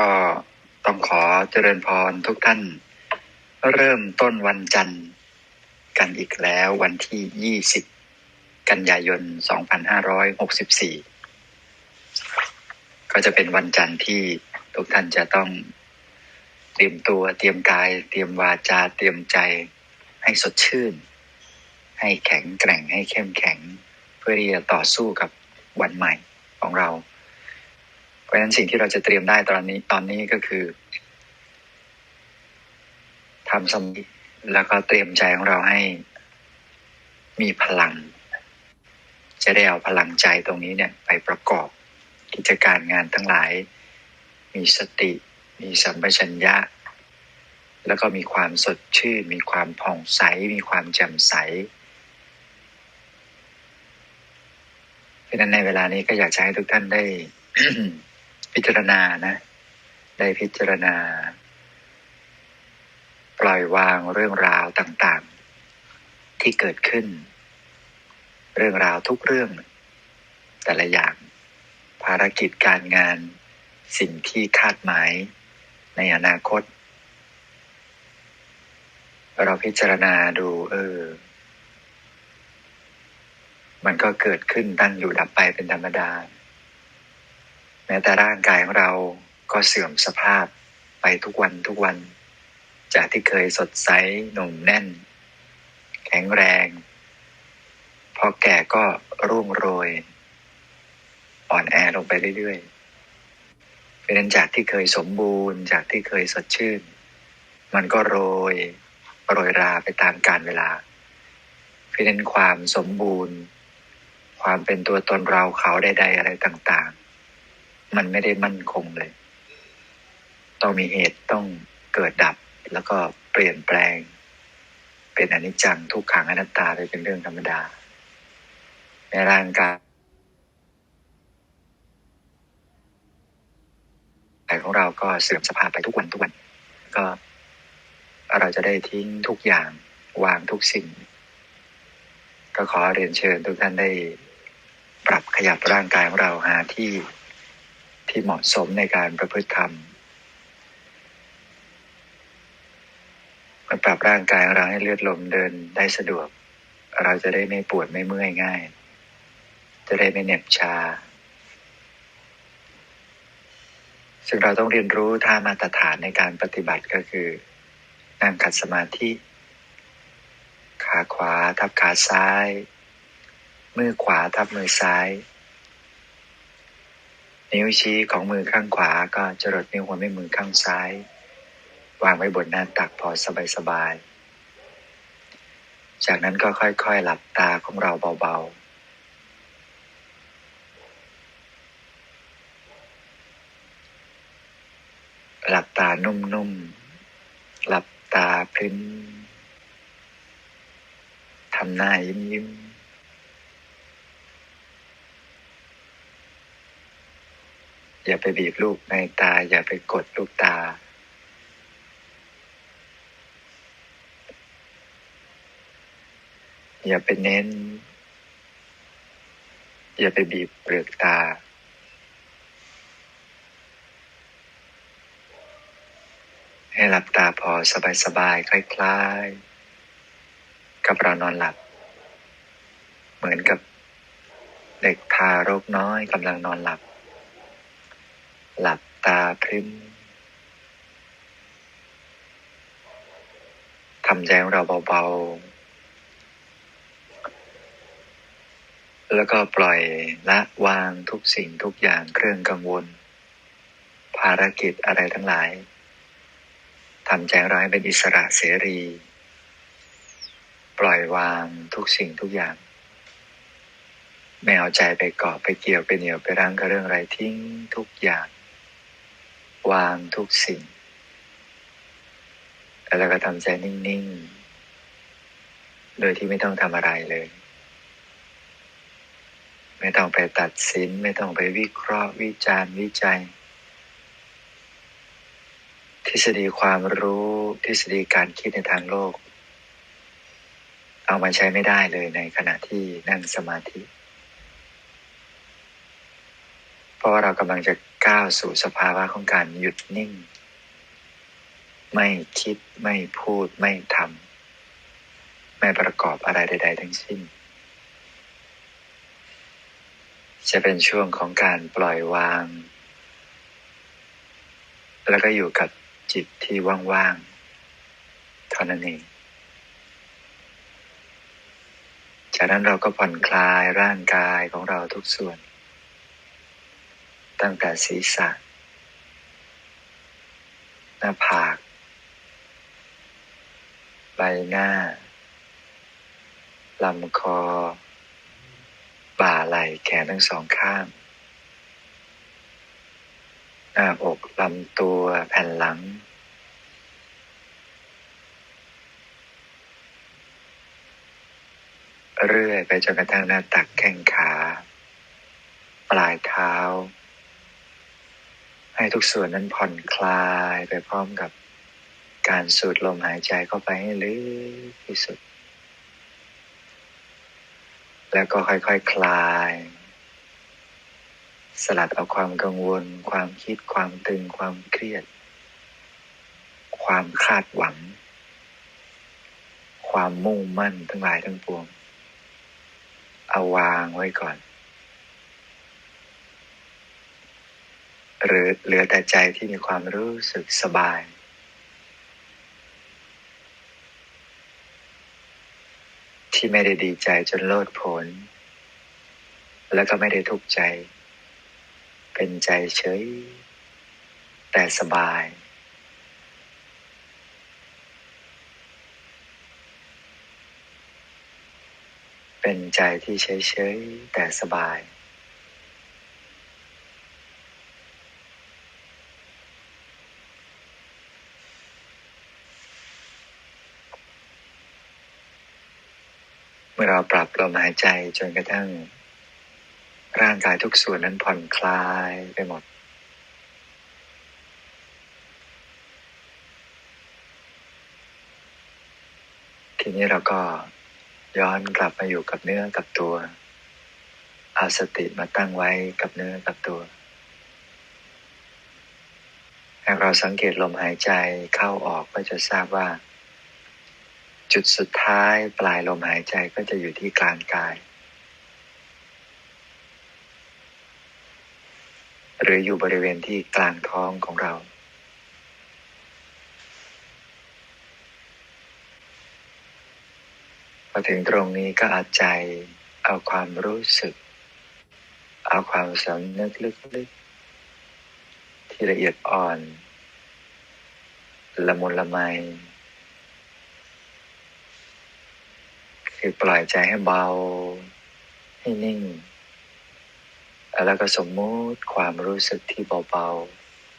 ก็ต้องขอเจริญพรทุกท่าน เริ่มต้นวันจันทร์กันอีกแล้ววันที่ 20 กันยายน 2564 ก็จะเป็นวันจันทร์ที่ทุกท่านจะต้องเตรียมตัวเตรียมกาย เตรียมวาจาเตรียมใจให้สดชื่น ให้แข็งแกร่งให้เข้มแข็ง เพื่อที่จะต่อสู้กับวันใหม่ของเรา เพราะฉะนั้นสิ่งที่เราจะเตรียมได้ตอนนี้ตอนนี้ก็คือทำสมาธิแล้วก็เตรียมใจของเราให้มีพลัง จะได้เอาพลังใจตรงนี้เนี่ย ไปประกอบกิจการงานทั้งหลาย มีสติ มีสัมปชัญญะ แล้วก็มีความสดชื่น มีความผ่องใส มีความแจ่มใสเพราะฉะนั้นในเวลานี้ก็อยากจะให้ทุกท่านได้ พิจารณานะได้พิจารณา ปล่อยวางเรื่องราวต่างๆ ที่เกิดขึ้น เรื่องราวทุกเรื่อง แต่ละอย่าง ภารกิจการงาน สิ่งที่คาดหมายในอนาคต เราพิจารณาดู เออ มันก็เกิดขึ้นตั้งอยู่ดับไปเป็นธรรมดา ม้แต่ร่างกายของเราก็เสื่อมสภาพไปทุกวันทุกวัน จากที่เคยสดใสหนุ่มแน่น แข็งแรง พอแก่ก็ร่วงโรย อ่อนแอลงไปเรื่อยๆเพราะนั้นจากที่เคยสมบูรณ์ จากที่เคยสดชื่น มันก็โรยโรยราไปตามกาลเวลาเพราะนั้นความสมบูรณ์ ความเป็นตัวตนเราเขาใดๆอะไรต่างๆ มันไม่ได้มั่นคงเลย ต้องมีเหตุต้องเกิดดับแล้วก็เปลี่ยนแปลง เป็นอนิจจังทุกขังอนัตตาไปเป็นเรื่องธรรมดา ในร่างกายของเราก็เสื่อมสภาพไปทุกวันทุกวัน ก็เราจะได้ทิ้งทุกอย่างวางทุกสิ่ง ก็ขอเรียนเชิญทุกท่านได้ ปรับขยับร่างกายของเราหาที่ ที่เหมาะสมในการประพฤติธรรมมาปรับร่างกายเราให้เลือดลมเดินได้สะดวก เราจะได้ไม่ปวดไม่เมื่อยง่าย จะได้ไม่เหน็บชา ซึ่งเราต้องเรียนรู้ท่ามาตรฐานในการปฏิบัติก็คือ นั่งขัดสมาธิ ขาขวาทับขาซ้าย มือขวาทับมือซ้าย นิ้วชี้ของมือข้างขวาก็จรดนิ้วหัวแม่มือข้างซ้าย วางไว้บนหน้าตักพอสบายๆ จากนั้นก็ค่อยๆหลับตาของเราเบาๆหลับตานุ่มๆ หลับตาพริ้มทำหน้ายิ้มยิ้ม อย่าไปบีบลูกในตา อย่าไปกดลูกตา อย่าไปเน้น อย่าไปบีบเปลือกตา ให้หลับตาพอสบายๆคล้ายๆ กับเรานอนหลับ เหมือนกับเด็กทารกน้อยกำลังนอนหลับ หลับตาพริมทำใจของเราเบาๆ แล้วก็ปล่อยละวางทุกสิ่งทุกอย่างเครื่องกังวล ภารกิจอะไรทั้งหลายทำใจเราให้เป็นอิสระเสรี ปล่อยวางทุกสิ่งทุกอย่าง ไม่เอาใจไปเกาะไปเกี่ยวไปเหนียวไปรั้งกับเรื่องอะไรทิ้งทุกอย่าง วางทุกสิ่ง แล้วก็ทำใจนิ่ง ๆ โดยที่ไม่ต้องทำอะไรเลย ไม่ต้องไปตัดสิน ไม่ต้องไปวิเคราะห์วิจารณ์วิจัย ทฤษฎีความรู้ทฤษฎีการคิดในทางโลก เอามาใช้ไม่ได้เลยในขณะที่นั่งสมาธิ เพราะว่าเรากำลังจะ ก้าวสู่สภาวะของการหยุดนิ่ง ไม่คิดไม่พูดไม่ทำไม่ประกอบอะไรใด ๆ ทั้งสิ้น จะเป็นช่วงของการปล่อยวาง แล้วก็อยู่กับจิตที่ว่างๆเท่านั้นเองจากนั้นเราก็ผ่อนคลายร่างกายของเราทุกส่วน ตั้งแต่ศีรษะ หน้าผาก ใบหน้า ลำคอ บ่าไหล่แขนทั้งสองข้าง หน้าอกลำตัวแผ่นหลังเรื่อยไปจนกระทั่งหน้าตักแข้งขา ปลายเท้า ให้ทุกส่วนนั้นผ่อนคลายไปพร้อมกับการสูดลมหายใจเข้าไปให้ลึกที่สุด แล้วก็ค่อยๆคคลาย สลัดเอาความกังวล ความคิดความตึงความเครียด ความคาดหวัง ความมุ่งมั่นทั้งหลายทั้งปวง เอาวางไว้ก่อน หรือเหลือแต่ใจที่มีความรู้สึกสบาย ที่ไม่ได้ดีใจจนโลดผล แล้วก็ไม่ได้ทุกข์ใจ เป็นใจเฉย แต่สบาย เป็นใจที่เฉยๆแต่สบาย เมื่อเราปรับ ลมหายใจจนกระทั่ง ร่างกายทุกส่วนนั้นผ่อนคลายไปหมด ทีนี้เราก็ย้อนกลับมาอยู่กับเนื้อกับตัวเอาสติมาตั้งไว้กับเนื้อกับตัวหากเราสังเกตลมหายใจเข้าออกก็จะทราบว่า จุดสุดท้ายปลายลมหายใจก็จะอยู่ที่กลางกาย หรืออยู่บริเวณที่กลางท้องของเรา พอถึงตรงนี้ก็อาใจเอาความรู้สึก เอาความสำนึกลึกๆ ที่ละเอียดอ่อน ละมุนละไม คือปล่อยใจให้เบา ให้นิ่ง แล้วก็สมมุติความรู้สึกที่เบา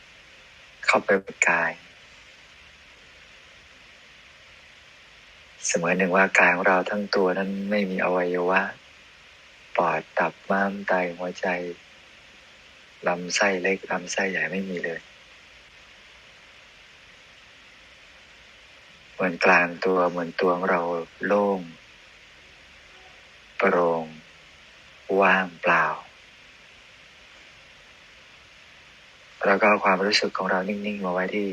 ๆ เข้าไปกาย เสมือนหนึ่งว่ากายของเราทั้งตัวนั้นไม่มีอวัยวะ ปอดตับม้ามไตหัวใจลำไส้เล็กลำไส้ใหญ่ไม่มีเลยเหมือนกลางตัวเหมือนตัวของเราโล่ง โปร่ง ว่างเปล่า แล้วก็ความรู้สึกของเรานิ่งๆมาไว้ที่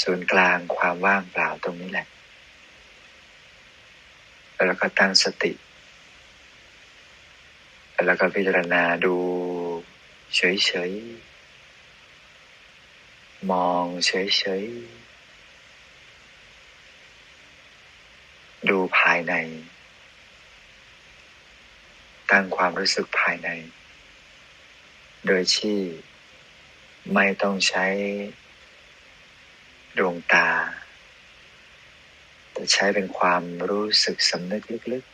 ศูนย์กลางความว่างเปล่าตรงนี้แหละ แล้วก็ตั้งสติ แล้วก็พิจารณาดูเฉยๆ มองเฉยๆ ดูภายใน ตั้งความรู้สึกภายใน โดยที่ไม่ต้องใช้ดวงตา แต่ใช้เป็นความรู้สึกสำนึกลึก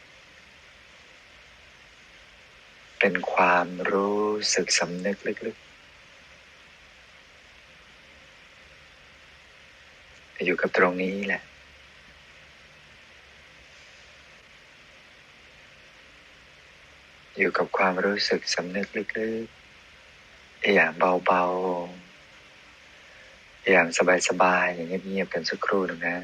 ๆ เป็นความรู้สึกสำนึกลึกๆ อยู่กับตรงนี้แหละ อยู่กับความรู้สึกสำนึกลึกๆ อย่างเบาๆ อย่างสบายๆ อย่างเงียบๆ กันสักครู่หนึ่งนะ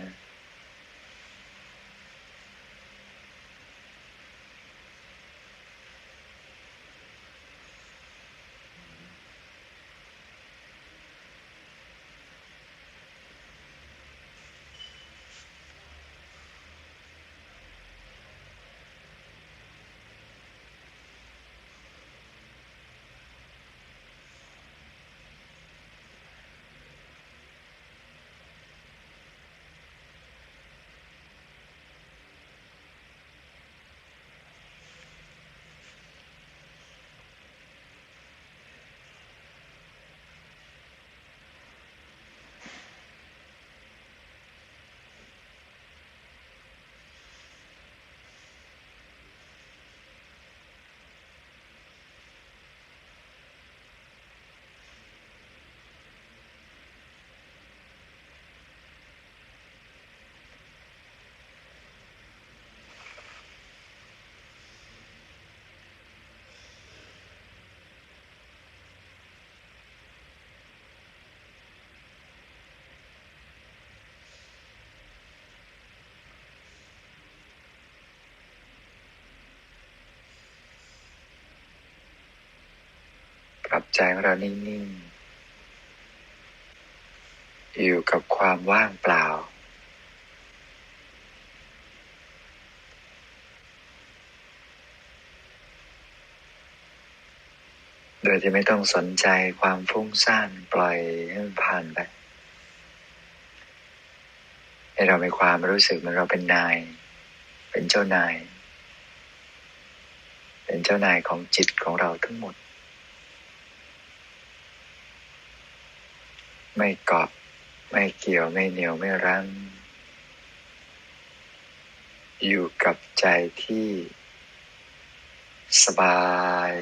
ใจของเรานิ่งๆ อยู่กับความว่างเปล่า โดยที่ไม่ต้องสนใจความฟุ้งซ่านปล่อยให้มันผ่านไป ให้เรามีความรู้สึกเหมือนเราเป็นนาย เป็นเจ้านาย เป็นเจ้านายของจิตของเราทั้งหมด ไม่เกาะ ไม่เกี่ยวไม่เหนียวไม่รั้ง อยู่กับใจที่สบาย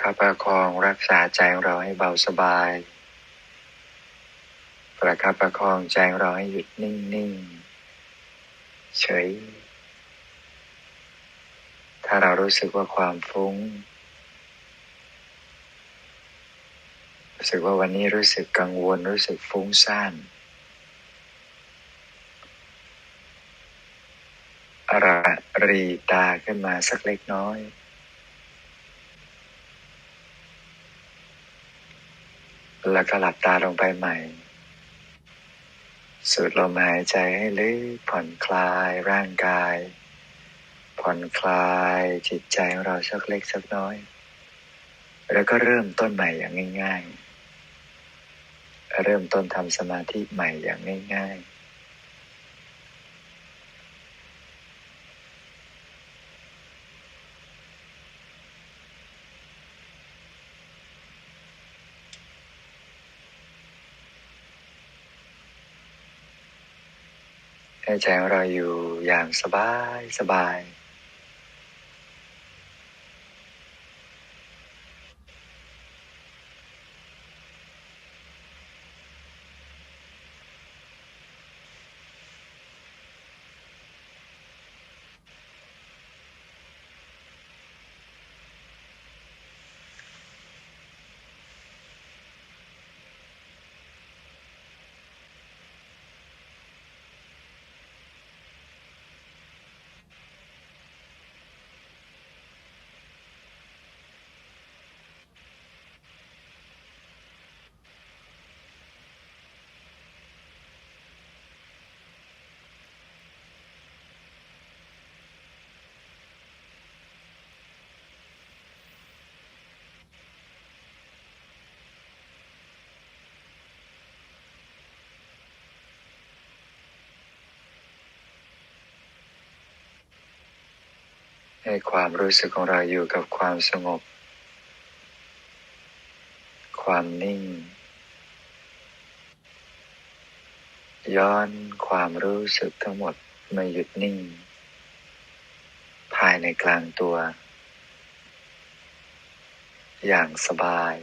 คับประคองรักษาใจเราให้เบาสบาย ประคับประคองใจเราให้หยุดนิ่งนิ่งเฉย ถ้าเรารู้สึกว่าความฟุ้ง รู้สึกว่าวันนี้รู้สึกกังวลรู้สึกฟุ้งซ่านระรีตาขึ้นมาสักเล็กน้อย แล้วก็หลับตาลงไปใหม่ สูดลมหายใจให้ลึกผ่อนคลายร่างกาย ผ่อนคลายจิตใจของเราสักเล็กสักน้อย แล้วก็เริ่มต้นใหม่อย่างง่าย ๆ เริ่มต้นทำสมาธิใหม่อย่างง่าย ๆ ให้ใจของเราอยู่อย่างสบายสบาย ให้ความรู้สึกของเราอยู่กับความสงบ ความนิ่ง ย้อนความรู้สึกทั้งหมดมาหยุดนิ่ง ภายในกลางตัว อย่างสบาย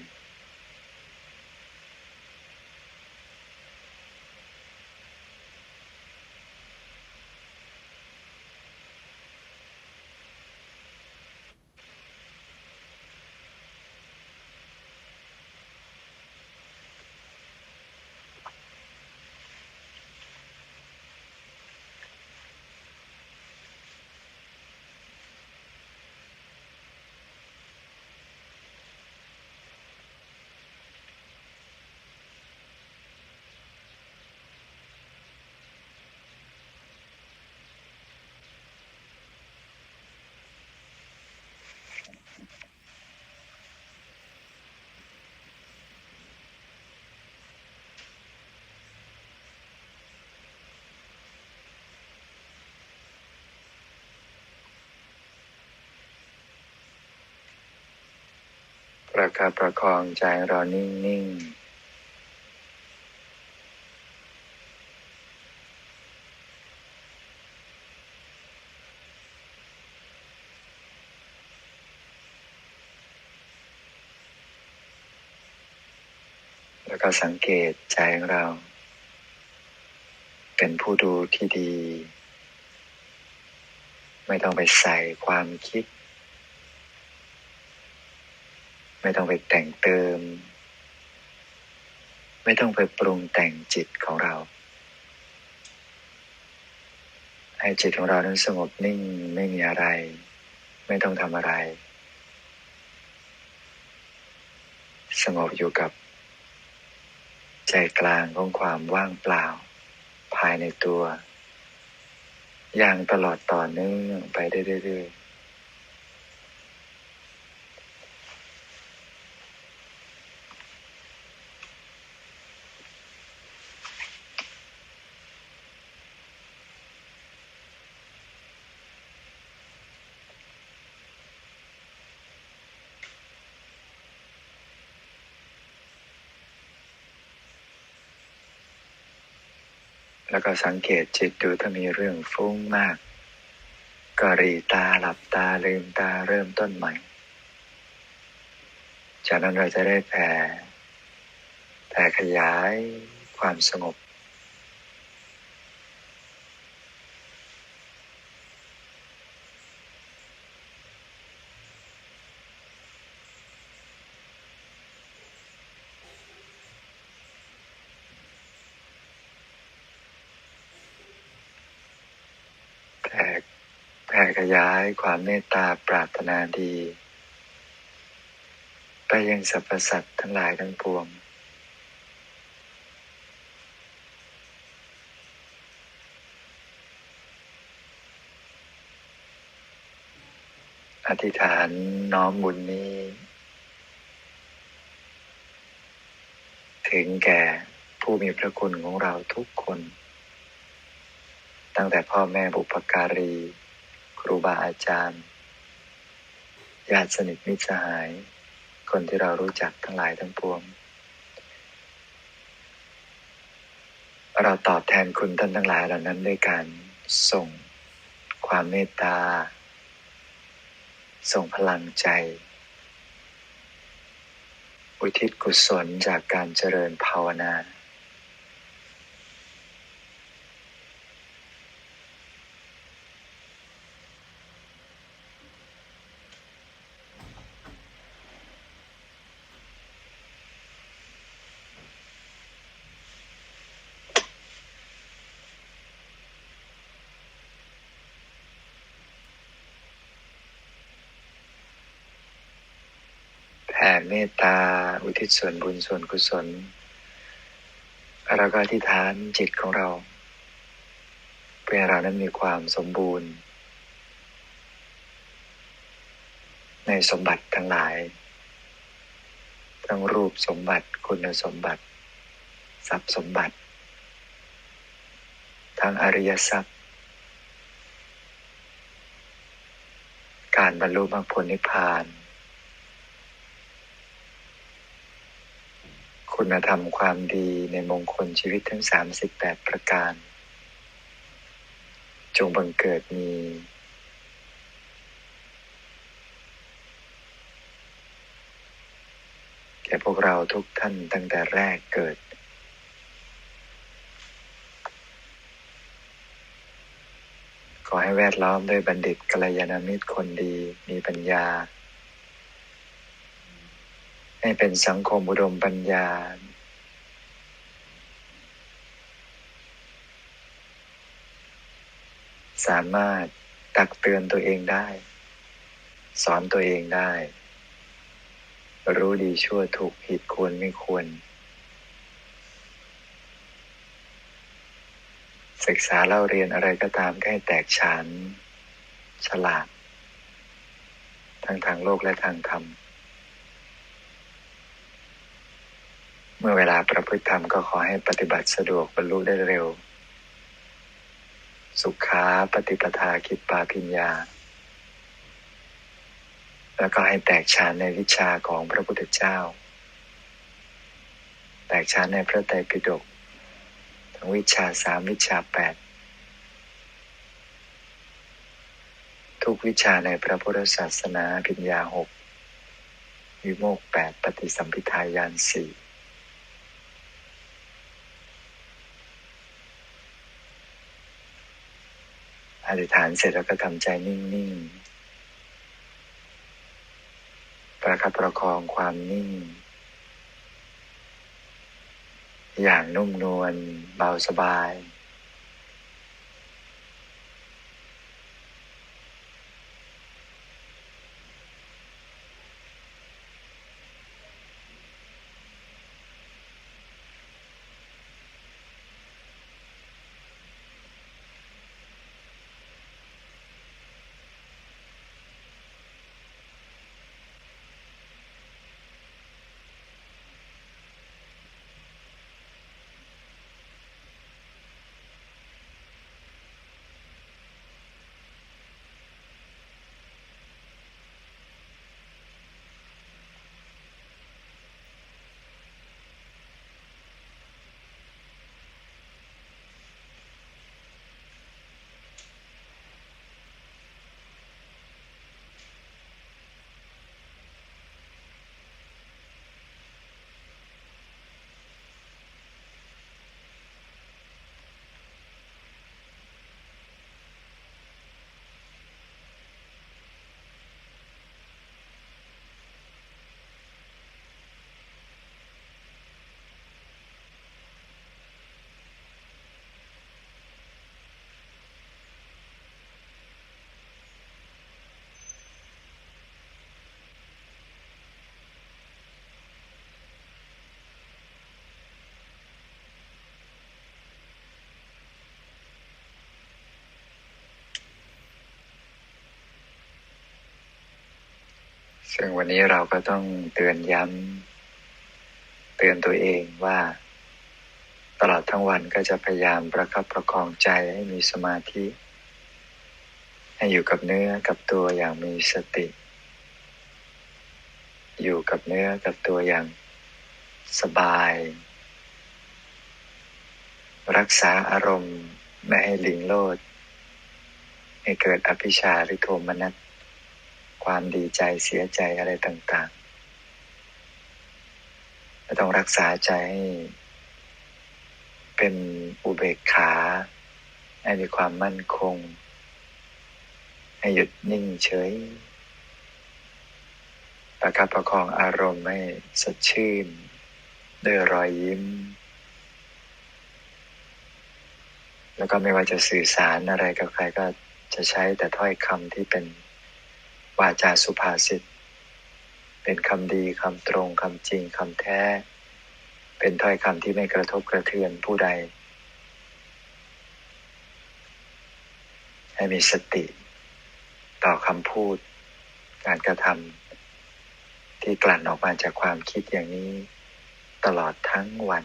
ประคับประคองใจเรานิ่งๆแล้วก็สังเกตใจของเรา เป็นผู้ดูที่ดี ไม่ต้องไปใส่ความคิด ไม่ต้องไปแต่งเติม ไม่ต้องไปปรุงแต่งจิตของเรา ให้จิตของเรานั้นสงบนิ่งไม่มีอะไร ไม่ต้องทำอะไร สงบอยู่กับ ใจกลางของความว่างเปล่า ภายในตัว อย่างตลอดต่อเนื่องไปเรื่อยๆ แล้วก็สังเกตจิตดูถ้ามีเรื่องฟุ้งมาก ก็รีตาหลับตาลืมตาเริ่มต้นใหม่ จากนั้นเราจะได้แผ่แผ่ขยายความสงบ แผ่แผ่ ขยายความเมตตาปรารถนาดี ไปยังสรรพสัตว์ทั้งหลายทั้งปวง อธิษฐานน้อมบุญนี้ ถึงแก่ผู้มีพระคุณของเราทุกคน ตั้งแต่พ่อแม่บุปการี รูบาอาจารย์ญาติสนิทมิตรสหาย คนที่เรารู้จักทั้งหลายทั้งปวง เราตอบแทนคุณท่านทั้งหลายเหล่านั้นด้วยการส่งความเมตตา ส่งพลังใจ อุทิศกุศลจากการเจริญภาวนา แผ่เมตตา อุทิศส่วนบุญส่วนกุศลแล้วก็อธิษฐานจิตของเราเพื่อเรานั้นมีความสมบูรณ์ ในสมบัติทั้งหลาย ทั้งรูปสมบัติคุณสมบัติ ทรัพย์สมบัติ ทั้งอริยทรัพย์ การบรรลุมรรคผลนิพพาน คุณธรรมความดีในมงคลชีวิตทั้ง 38 ประการ จงบังเกิดมี แก่พวกเราทุกท่านตั้งแต่แรกเกิด ขอให้แวดล้อมด้วยบัณฑิตกัลยาณมิตรคนดีมีปัญญา ให้เป็นสังคมอุดมปัญญา สามารถตักเตือนตัวเองได้ สอนตัวเองได้ รู้ดีชั่วถูกผิดควรไม่ควร ศึกษาเล่าเรียนอะไรก็ตามก็ให้แตกฉานฉลาด ทั้งทางโลกและทางธรรม เมื่อเวลาประพฤติธรรมก็ขอให้ปฏิบัติสะดวกบรรลุได้เร็ว สุขาปฏิปทาคิปปาพิญญา แล้วก็ให้แตกฉานในวิชาของพระพุทธเจ้า แตกฉานในพระไตรปิฎกทั้งวิชาสามวิชาแปดทุกวิชาในพระพุทธศาสนาปัญญาหกวิโมกแปดปฏิสัมพิทายานสี่ อธิษฐานเสร็จแล้วก็ทำใจนิ่ง ๆ ประคับประคองความนิ่ง อย่างนุ่มนวลเบาสบาย ซึ่งวันนี้เราก็ต้องเตือนย้ำ เตือนตัวเองว่า ตลอดทั้งวันก็จะพยายามประคับประคองใจให้มีสมาธิ ให้อยู่กับเนื้อกับตัวอย่างมีสติ อยู่กับเนื้อกับตัวอย่างสบาย รักษาอารมณ์ไม่ให้ลิงโลด ให้เกิดอภิชาหรือโทมนัส ความดีใจเสียใจอะไรต่างๆเราต้องรักษาใจให้เป็นอุเบกขา ให้มีความมั่นคง ให้หยุดนิ่งเฉย ประคับประคองอารมณ์ให้สดชื่น ด้วยรอยยิ้ม แล้วก็ไม่ว่าจะสื่อสารอะไรกับใครก็จะใช้แต่ถ้อยคำที่เป็น วาจาสุภาษิต เป็นคำดีคำตรงคำจริงคำแท้ เป็นถ้อยคำที่ไม่กระทบกระเทือนผู้ใด ให้มีสติต่อคำพูด การกระทำที่กลั่นออกมาจากความคิดอย่างนี้ ตลอดทั้งวัน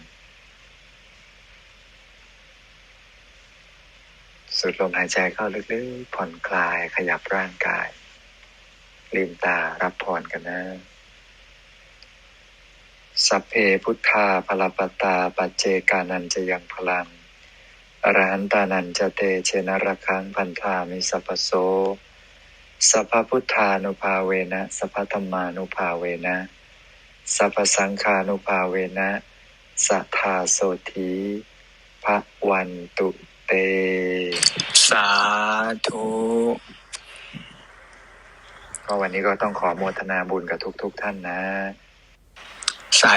สูดลมหายใจเข้าลึกๆ ผ่อนคลายขยับร่างกาย ลืมตารับพรกันนะ สัพเพพุทธาพลปตาปัจเจกานันจะยังพลังอรหันตานันจะเตเชนระคังพันธามิสัพโสสัพพพุทธานุภาเวนะสัพพธรรมานุภาเวนะสัพพสังฆานุภาเวนะสัทธาโสธีพระวันตุเต สาธุ วันนี้ก็ต้องขอโมทนาบุญกับทุก ๆทท่านนะ สา